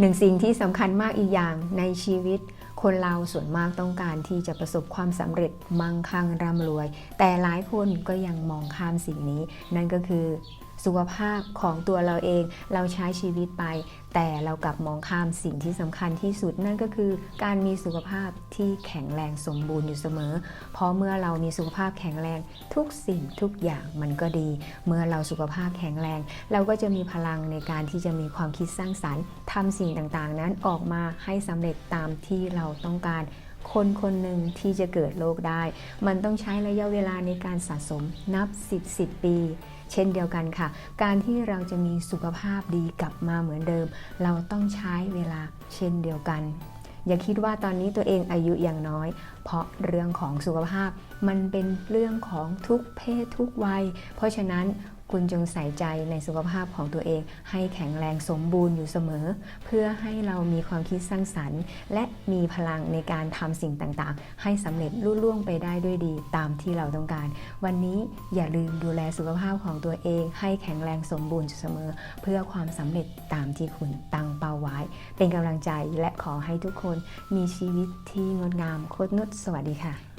หนึ่งสิ่งที่สำคัญมากอีกอย่างในชีวิต คนเราส่วนมากต้องการที่จะประสบความสำเร็จมั่งคั่งร่ำรวย แต่หลายคนก็ยังมองข้ามสิ่งนี้ นั่นก็คือ สุขภาพของตัวเราเอง เราใช้ชีวิตไป แต่เรากลับมองข้ามสิ่งที่สำคัญที่สุดนั่นก็คือ การมีสุขภาพที่แข็งแรงสมบูรณ์อยู่เสมอ เพราะเมื่อเรามีสุขภาพแข็งแรงทุกสิ่งทุกอย่างมันก็ดี เมื่อเราสุขภาพแข็งแรง เราก็จะมีพลังในการที่จะมีความคิดสร้างสรรค์ทำสิ่งต่างๆ นั้นออกมาให้สำเร็จตามที่เราต้องการ คนคนหนึ่งที่จะเกิดโรคได้ มันต้องใช้ระยะเวลาในการสะสมนับ 10 10 ปี เช่นเดียวกันค่ะ การที่เราจะมีสุขภาพดีกลับมาเหมือนเดิม เราต้องใช้เวลาเช่นเดียวกัน อย่าคิดว่าตอนนี้ตัวเองอายุอยังน้อย เพราะเรื่องของสุขภาพมันเป็นเรื่องของทุกเพศทุกวัย เพราะฉะนั้นคุณจงใส่ใจในสุขภาพของตัวเอง ให้แข็งแรงสมบูรณ์อยู่เสมอ เพื่อให้เรามีความคิดสร้างสรรค์ และมีพลังในการทำสิ่งต่างๆ ให้สำเร็จลุล่วงไปได้ด้วยดีตามที่เราต้องการ วันนี้อย่าลืมดูแลสุขภาพของตัวเอง ให้แข็งแรงสมบูรณ์อยู่เสมอ เพื่อความสำเร็จตามที่คุณตั้งเป้าไว้ เป็นกำลังใจและขอให้ทุกคนมีชีวิตที่งดงามโคตรนุชสวัสดีค่ะ